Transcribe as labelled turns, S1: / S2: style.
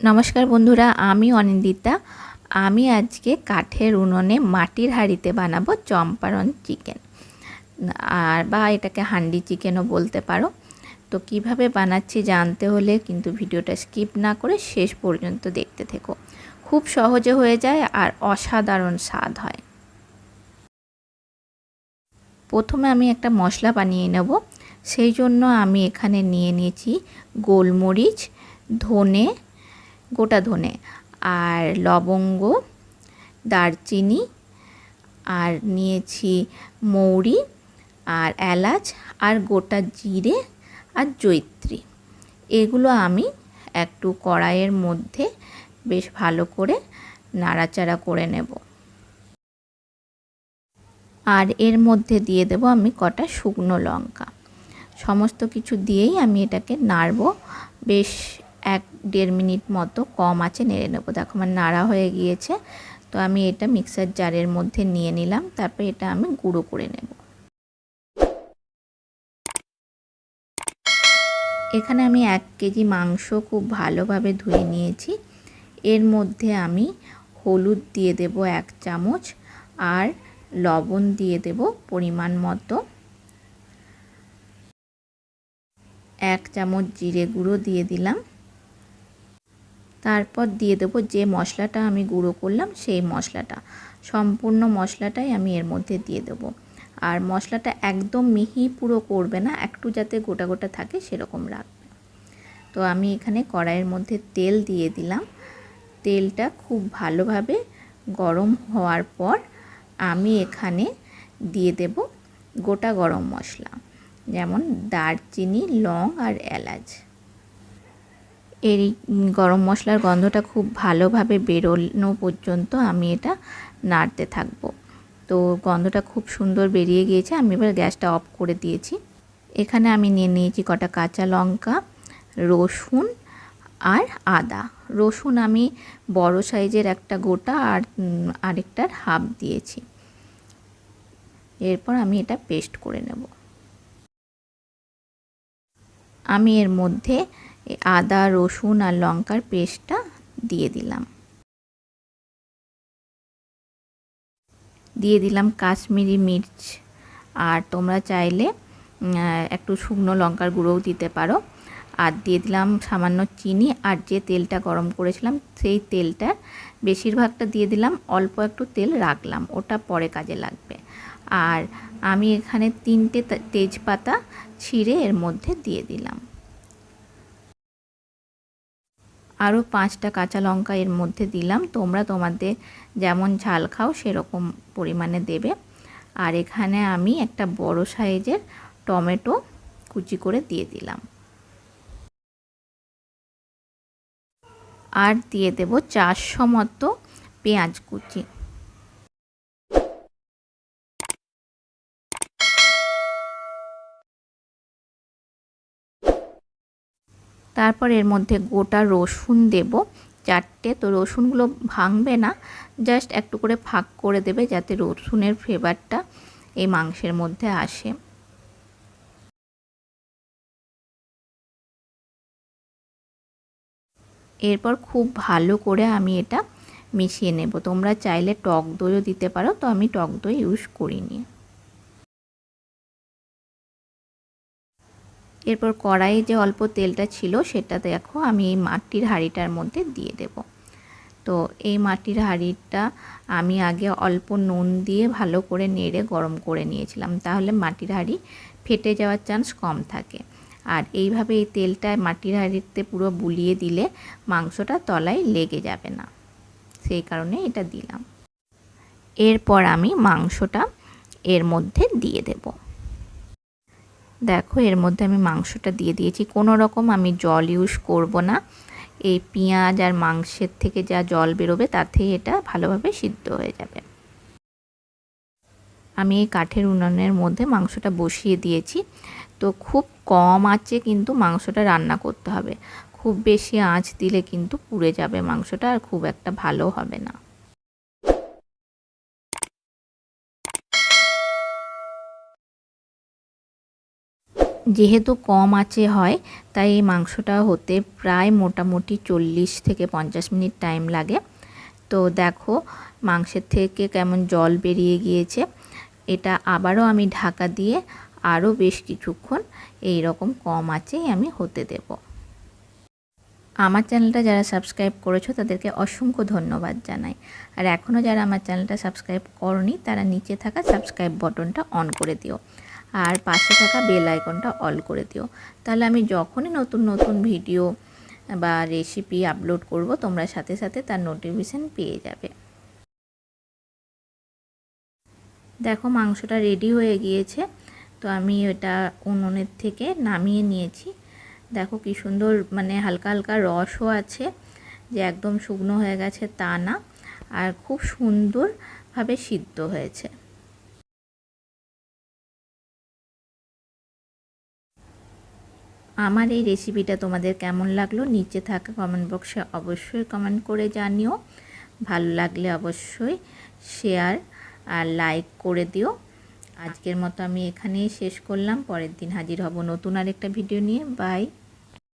S1: নমস্কার বন্ধুরা, আমি অনিন্দিতা। আমি আজকে কাঠের উনুনে মাটির হাঁড়িতে বানাবো চম্পারন চিকেন। আর বা এটাকে হান্ডি চিকেনও বলতে পারো। তো কীভাবে বানাচ্ছি জানতে হলে কিন্তু ভিডিওটা স্কিপ না করে শেষ পর্যন্ত দেখতে থেকো। খুব সহজে হয়ে যায় আর অসাধারণ স্বাদ হয়। প্রথমে আমি একটা মশলা বানিয়ে নেব। সেই জন্য আমি এখানে নিয়ে নিয়েছি গোলমরিচ, ধনে গোটা ধনে আর লবঙ্গ, দারচিনি, আর নিয়েছি মৌরি আর এলাচ আর গোটা জিরে আর জৈত্রী এগুলো আমি একটু কড়াইয়ের মধ্যে বেশ ভালো করে নাড়াচাড়া করে নেব। আর এর মধ্যে দিয়ে দেব আমি কটা শুকনো লঙ্কা। সমস্ত কিছু দিয়েই আমি এটাকে নাড়ব। বেশ এক দেড় মিনিট মতো কম আছে, নেড়ে নেব। দেখো আমার নাড়া হয়ে গিয়েছে, তো আমি এটা মিক্সার জারের মধ্যে নিয়ে নিলাম, তারপর এটা আমি গুঁড়ো করে নেব। এখানে আমি এক কেজি মাংস খুব ভালোভাবে ধুয়ে নিয়েছি। এর মধ্যে আমি হলুদ দিয়ে দেব এক চামচ আর লবণ দিয়ে দেব পরিমাণ মতো। এক চামচ জিরে গুঁড়ো দিয়ে দিলাম। তারপর দিয়ে দেবো যে মশলাটা আমি গুঁড়ো করলাম, সেই মশলাটা। সম্পূর্ণ মশলাটাই আমি এর মধ্যে দিয়ে দেবো। আর মশলাটা একদম মিহি পুরো করবে না, একটু যাতে গোটা গোটা থাকে সেরকম রাখবে। তো আমি এখানে কড়াইয়ের মধ্যে তেল দিয়ে দিলাম। তেলটা খুব ভালোভাবে গরম হওয়ার পর আমি এখানে দিয়ে দেব গোটা গরম মশলা, যেমন দারচিনি, লং আর এলাচ। এই গরম মশলার গন্ধটা খুব ভালোভাবে বেরোনো পর্যন্ত আমি এটা নাড়তে থাকব। তো গন্ধটা খুব সুন্দর বেরিয়ে গিয়েছে, আমি এবার গ্যাসটা অফ করে দিয়েছি। এখানে আমি নিয়ে নিয়েছি কটা কাঁচা লঙ্কা, রসুন আর আদা। রসুন আমি বড় সাইজের একটা গোটা আর আরেকটার হাফ দিয়েছি। এরপর আমি এটা পেস্ট করে নেব। আমি এর মধ্যে আদা, রসুন আর লঙ্কার পেস্টটা দিয়ে দিলাম। দিয়ে দিলাম কাশ্মীরি মির্চ। আর তোমরা চাইলে একটু শুকনো লঙ্কার গুঁড়োও দিতে পারো। আর দিয়ে দিলাম সামান্য চিনি। আর যে তেলটা গরম করেছিলাম, সেই তেলটা বেশিরভাগটা দিয়ে দিলাম। অল্প একটু তেল রাখলাম। ওটা পরে কাজে লাগবে। আর আমি এখানে তিনটে তেজপাতা ছিঁড়ে এর মধ্যে দিয়ে দিলাম। আরও পাঁচটা কাঁচা লঙ্কা এর মধ্যে দিলাম। তোমরা তোমাদের যেমন ঝাল খাও, সেরকম পরিমাণে দেবে। আর এখানে আমি একটা বড় সাইজের টমেটো কুচি করে দিয়ে দিলাম। আর দিয়ে দেব চারশো মতো পেঁয়াজ কুচি। তারপর এর মধ্যে গোটা রসুন দেব চারটে। তো রসুনগুলো ভাঙবে না, জাস্ট একটু করে ফাঁক করে দেবে যাতে রসুনের ফ্লেভারটা এই মাংসের মধ্যে আসে। এরপর খুব ভালো করে আমি এটা মিশিয়ে নেব। তোমরা চাইলে টক দইও দিতে পারো, তো আমি টক দই ইউজ করিনি। এরপর কড়াইয়ে যে অল্প তেলটা ছিল সেটা দেখো আমি এই মাটির হাঁড়িটার মধ্যে দিয়ে দেব। তো এই মাটির হাঁড়িটা আমি আগে অল্প নুন দিয়ে ভালো করে নেড়ে গরম করে নিয়েছিলাম। তাহলে মাটির হাঁড়ি ফেটে যাওয়ার চান্স কম থাকে। আর এইভাবে এই তেলটা মাটির হাঁড়িতে পুরো বুলিয়ে দিলে মাংসটা তলায় লেগে যাবে না। সেই কারণে এটা দিলাম। এরপর আমি মাংসটা এর মধ্যে দিয়ে দেবো। দেখো, এর মধ্যে আমি মাংসটা দিয়ে দিয়েছি। কোনো রকম আমি জল ইউজ করব না। এই পেঁয়াজ আর মাংসের থেকে যা জল বেরোবে তাতেই এটা ভালোভাবে সিদ্ধ হয়ে যাবে। আমি এই কাঠের উনুনের মধ্যে মাংসটা বসিয়ে দিয়েছি। তো খুব কম আঁচে কিন্তু মাংসটা রান্না করতে হবে। খুব বেশি আঁচ দিলে কিন্তু পুড়ে যাবে মাংসটা আর খুব একটা ভালো হবে না। যেহেতু কম আঁচে হয়, তাই এই মাংসটা হতে প্রায় মোটামুটি চল্লিশ থেকে পঞ্চাশ মিনিট টাইম লাগে। তো দেখো, মাংসের থেকে কেমন জল বেরিয়ে গিয়েছে। এটা আবারও আমি ঢাকা দিয়ে আরও বেশ কিছুক্ষণ এই রকম কম আঁচেই আমি হতে দেব। আমার চ্যানেলটা যারা সাবস্ক্রাইব করেছ, তাদেরকে অসংখ্য ধন্যবাদ জানাই। আর এখনও যারা আমার চ্যানেলটা সাবস্ক্রাইব করনি, তারা নিচে থাকা সাবস্ক্রাইব বটনটা অন করে দিও। আর পাশে থাকা বেল আইকনটা অল করে দিও। তাহলে আমি যখনই নতুন নতুন ভিডিও বা রেসিপি আপলোড করব, তোমরা সাথে সাথে তার নোটিফিকেশান পেয়ে যাবে। দেখো মাংসটা রেডি হয়ে গিয়েছে। তো আমি এটা উনুনের থেকে নামিয়ে নিয়েছি। দেখো কি সুন্দর মানে হালকা হালকা রসও আছে, যে একদম শুকনো হয়ে গেছে তা না। আর খুব সুন্দরভাবে সিদ্ধ হয়েছে। আমার এই রেসিপিটা তোমাদের কেমন লাগল নিচে থাকা কমেন্ট বক্সে অবশ্যই কমেন্ট করে জানিও। ভালো লাগলে অবশ্যই শেয়ার আর লাইক করে দিও। আজকের মতো আমি এখানেই শেষ করলাম। পরের দিন হাজির হব নতুন আরেকটা ভিডিও নিয়ে। বাই